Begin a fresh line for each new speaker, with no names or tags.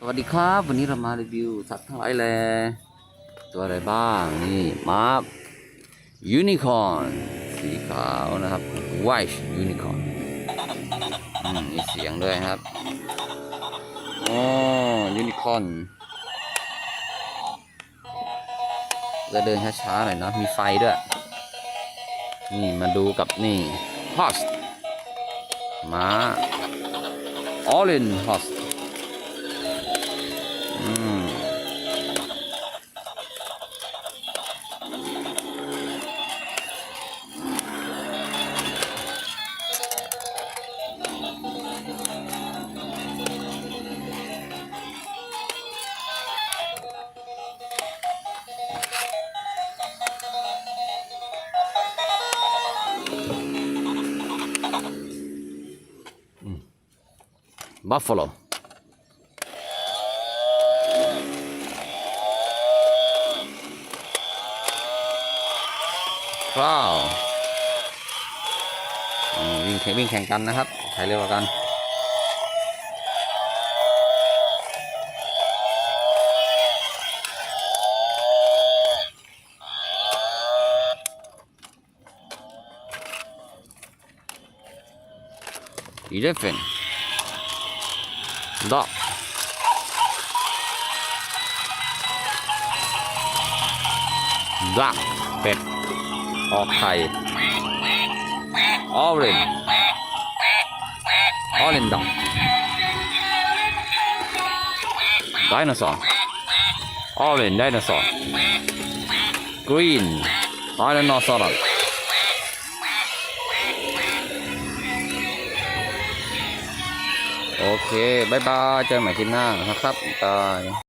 สวัสดีครับ วันนี้เรามารีวิวสัตว์ทั้งหลายแหล่ตัวอะไรบ้างนี่มายูนิคอร์นสีขาวนะครับ white unicorn อืมมีเสียงด้วยครับอ๋อยูนิคอร์นจะเดินช้าๆหน่อยนะมีไฟด้วย นี่มาดูกับนี่ horse ม้า orange horse อื บัฟฟาโลว้าวอืมวิ่งแข่งวิ่งแข่งกันนะครับ ใครเร็วกว่ากัน eleven dog duck เป็ด ออกไข่ orange orange dog dinosaur orange dinosaur green tyrannosaurus โอเ โอเคบายบาย เจอกันใหม่คลิปหน้านะครับบาย